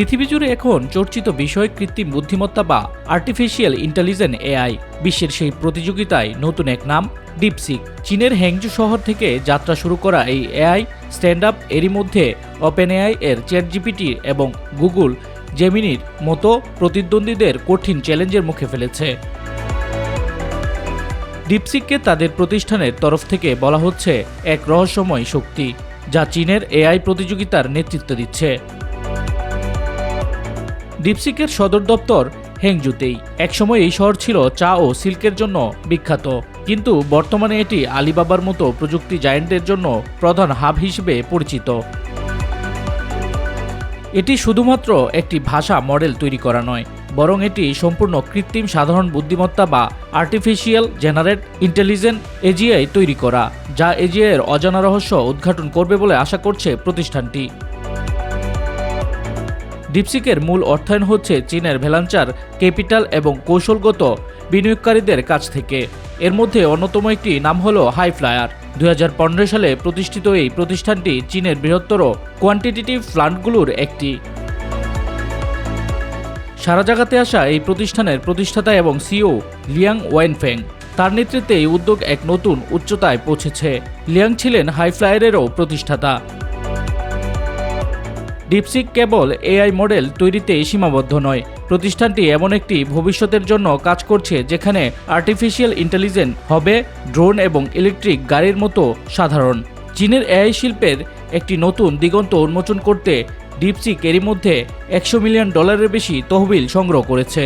পৃথিবী জুড়ে এখন চর্চিত বিষয় কৃত্রিম বুদ্ধিমত্তা বা আর্টিফিশিয়াল ইন্টেলিজেন্ট এআই বিশ্বের সেই প্রতিযোগিতায় নতুন এক নাম ডিপসিক চীনের হ্যাংজু শহর থেকে যাত্রা শুরু করা এই এআই স্ট্যান্ড আপ এরই মধ্যে ওপেন এআই এর চ্যাট জিপিটি এবং গুগল জেমিনির মতো প্রতিদ্বন্দ্বীদের কঠিন চ্যালেঞ্জের মুখে ফেলেছে। ডিপসিককে তাদের প্রতিষ্ঠানের তরফ থেকে বলা হচ্ছে, এক রহস্যময় শক্তি, যা চীনের এআই প্রতিযোগিতার নেতৃত্ব দিচ্ছে। ডিপসিকের সদর দপ্তর হেংজুতেই। একসময় এই শহর ছিল চা ও সিল্কের জন্য বিখ্যাত। কিন্তু বর্তমানে এটি আলিবাবার মতো প্রযুক্তি জায়েন্টের জন্য প্রধান হাব হিসেবে পরিচিত। এটি শুধুমাত্র একটি ভাষা মডেল তৈরি করা নয়, বরং এটি সম্পূর্ণ কৃত্রিম সাধারণ বুদ্ধিমত্তা বা আর্টিফিশিয়াল জেনারেট ইন্টেলিজেন্ট এজিআই তৈরি করা, যা এজিআই এর অজানা রহস্য উদ্ঘাটন করবে বলে আশা করছে প্রতিষ্ঠানটি। ডিপসিকের মূল অর্থায়ন হচ্ছে চীনের ভেলাঞ্চার, ক্যাপিটাল এবং কৌশলগত বিনিয়োগকারীদের কাছ থেকে। এর মধ্যে অন্যতম একটি নাম হল হাই ফ্লায়ার দুই হাজার পনেরো সালে প্রতিষ্ঠিত এই প্রতিষ্ঠানটি চীনের বৃহত্তর কোয়ান্টিটেটিভ প্লান্টগুলোর একটি। সারা জাগাতে আসা এই প্রতিষ্ঠানের প্রতিষ্ঠাতা এবং সিও লিয়াং ওয়েনফেং তার নেতৃত্বে এই উদ্যোগ এক নতুন উচ্চতায় পৌঁছেছে। লিয়াং ছিলেন হাই ফ্লায়ারেরও প্রতিষ্ঠাতা। ডিপসিক কেবল এআই মডেল তৈরিতে সীমাবদ্ধ নয়। প্রতিষ্ঠানটি এমন একটি ভবিষ্যতের জন্য কাজ করছে যেখানে আর্টিফিশিয়াল ইন্টেলিজেন্স হবে ড্রোন এবং ইলেকট্রিক গাড়ির মতো সাধারণ। চীনের এআই শিল্পের একটি নতুন দিগন্ত উন্মোচন করতে ডিপসিক এরই মধ্যে একশো মিলিয়ন ডলারের বেশি তহবিল সংগ্রহ করেছে।